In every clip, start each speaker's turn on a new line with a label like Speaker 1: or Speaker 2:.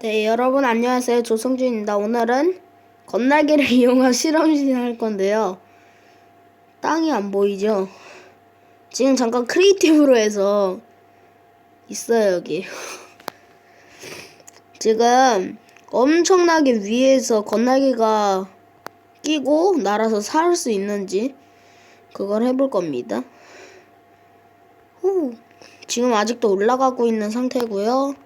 Speaker 1: 네, 여러분 안녕하세요. 조성준입니다. 오늘은 건날개를 이용한 실험실 할 건데요. 땅이 안 보이죠? 지금 잠깐 크리에이티브로 해서 있어요, 여기. 지금 엄청나게 위에서 건날개가 끼고 날아서 살 수 있는지 그걸 해볼 겁니다. 후. 지금 아직도 올라가고 있는 상태고요.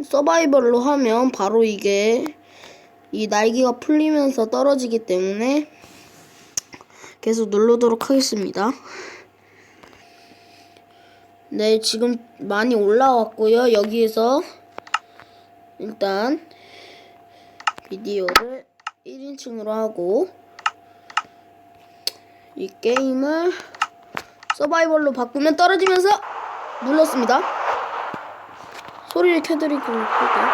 Speaker 1: 서바이벌로 하면 바로 이게 이 날개가 풀리면서 떨어지기 때문에 계속 누르도록 하겠습니다. 네, 지금 많이 올라왔고요. 여기에서 일단 비디오를 1인칭으로 하고 이 게임을 서바이벌로 바꾸면 떨어지면서 눌렀습니다. 소리를 켜드리고 볼게요.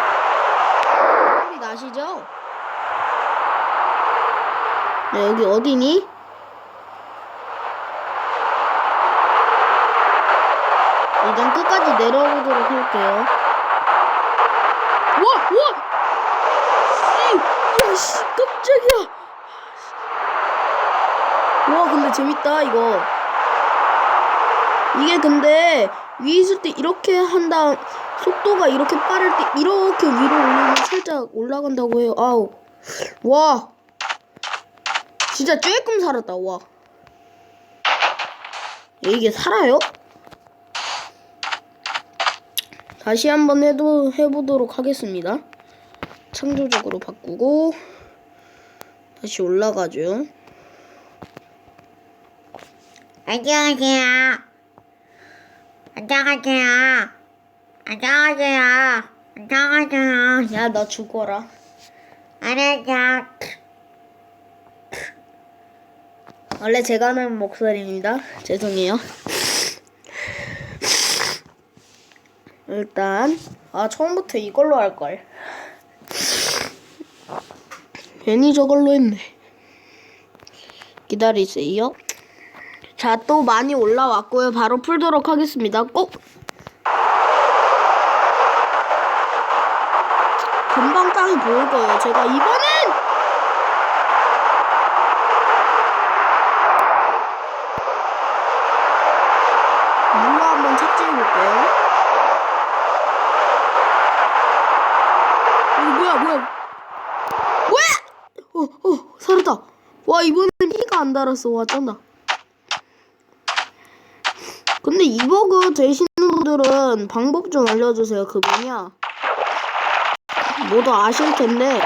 Speaker 1: 소리 나시죠? 네, 여기 어디니? 일단 끝까지 내려보도록 할게요. 와! 와! 씨! 야, 씨! 깜짝이야! 와, 근데 재밌다, 이거. 이게 근데 위에 있을 때 이렇게 한 다음 속도가 이렇게 빠를 때 이렇게 위로 올리면 살짝 올라간다고 해요. 아우. 와. 진짜 조금 살았다. 와. 이게 살아요? 다시 한번 해도 해보도록 하겠습니다. 창조적으로 바꾸고 다시 올라가죠.
Speaker 2: 안녕하세요. 안녕하세요. 안녕하세요. 안녕하세요.
Speaker 1: 야, 너 죽어라.
Speaker 2: 안녕하세요.
Speaker 1: 원래 제가 하는 목소리입니다. 죄송해요. 일단 아 처음부터 이걸로 할 걸. 괜히 저걸로 했네. 기다리세요. 자, 또 많이 올라왔고요. 바로 풀도록 하겠습니다. 꼭 금방 땅이 보일 거예요. 제가 이번엔 물로 한번 착지해 볼게요. 이거 뭐야, 뭐야? 왜? 어, 어, 살았다. 와, 이번엔 피가 안 달았어. 와, 쩐다. 근데 이 버그 되시는 분들은 방법 좀 알려주세요. 그 뭐냐? 모두 아실 텐데,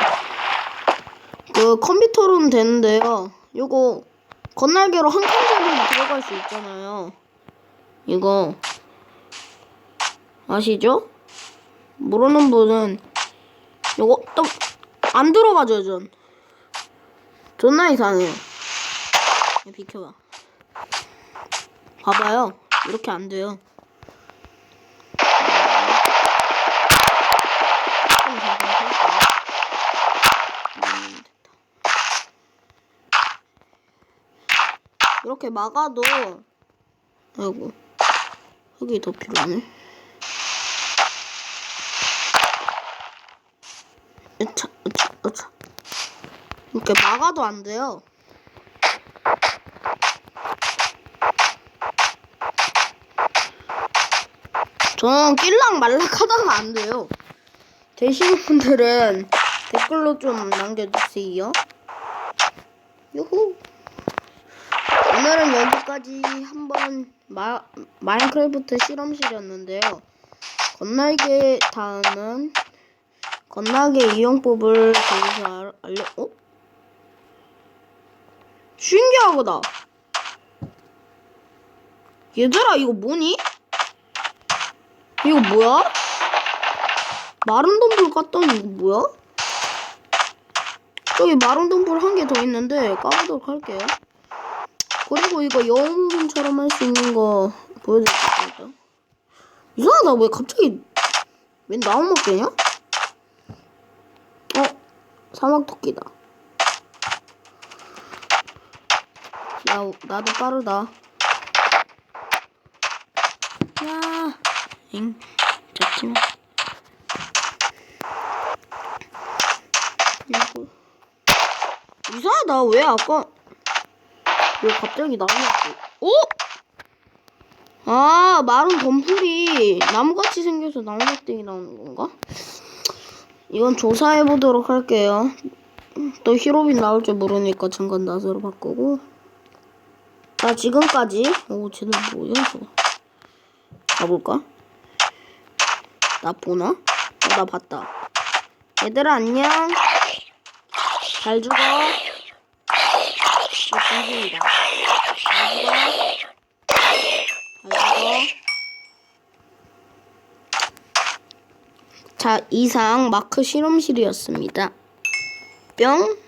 Speaker 1: 그 컴퓨터로는 되는데요. 요거 건날개로 한칸 정도 들어갈 수 있잖아요. 이거 아시죠? 모르는 분은 이거 또안 들어가죠 전 존나 이상해요 야, 비켜봐 봐봐요 이렇게 안 돼요 좀 잠깐 해볼게요. 음, 됐다. 이렇게 막아도 아이고 흙이 더 필요하네. 으차, 으차, 으차. 이렇게 막아도 안 돼요. 저는 낄랑 말락 하다가 안 돼요. 되시는 분들은 댓글로 좀 남겨주세요. 유후. 오늘은 여기까지 한번 마, 마인크래프트 실험실이었는데요. 건날개 다는 건날개 이용법을 저기서 알- 알려 어? 신기하다. 얘들아 이거 뭐니? 이거 뭐야? 마른 덤불 깠더니 이거 뭐야? 저기 마른 덤불 한개 더 있는데 까보도록 할게요. 그리고 이거 영웅처럼 할 수 있는 거 보여드릴게요. 이상하다. 왜 갑자기 웬 나만 깨냐? 어? 사막토끼다. 나, 나도 빠르다. 야, 잉, 좋지만. 이상하다. 왜 아까. 왜 갑자기 나무였지? 오? 아 마른 덤풀이 나무같이 생겨서 나무막대기 나오는 건가? 이건 조사해 보도록 할게요. 또 히로빈 나올 줄 모르니까 잠깐 낫으로 바꾸고. 자 지금까지 오 쟤는 뭐야 저거? 가볼까? 나 보나? 어, 나 봤다. 얘들아 안녕. 잘 죽어. 죽어. 자, 이상 마크 실험실이었습니다. 뿅.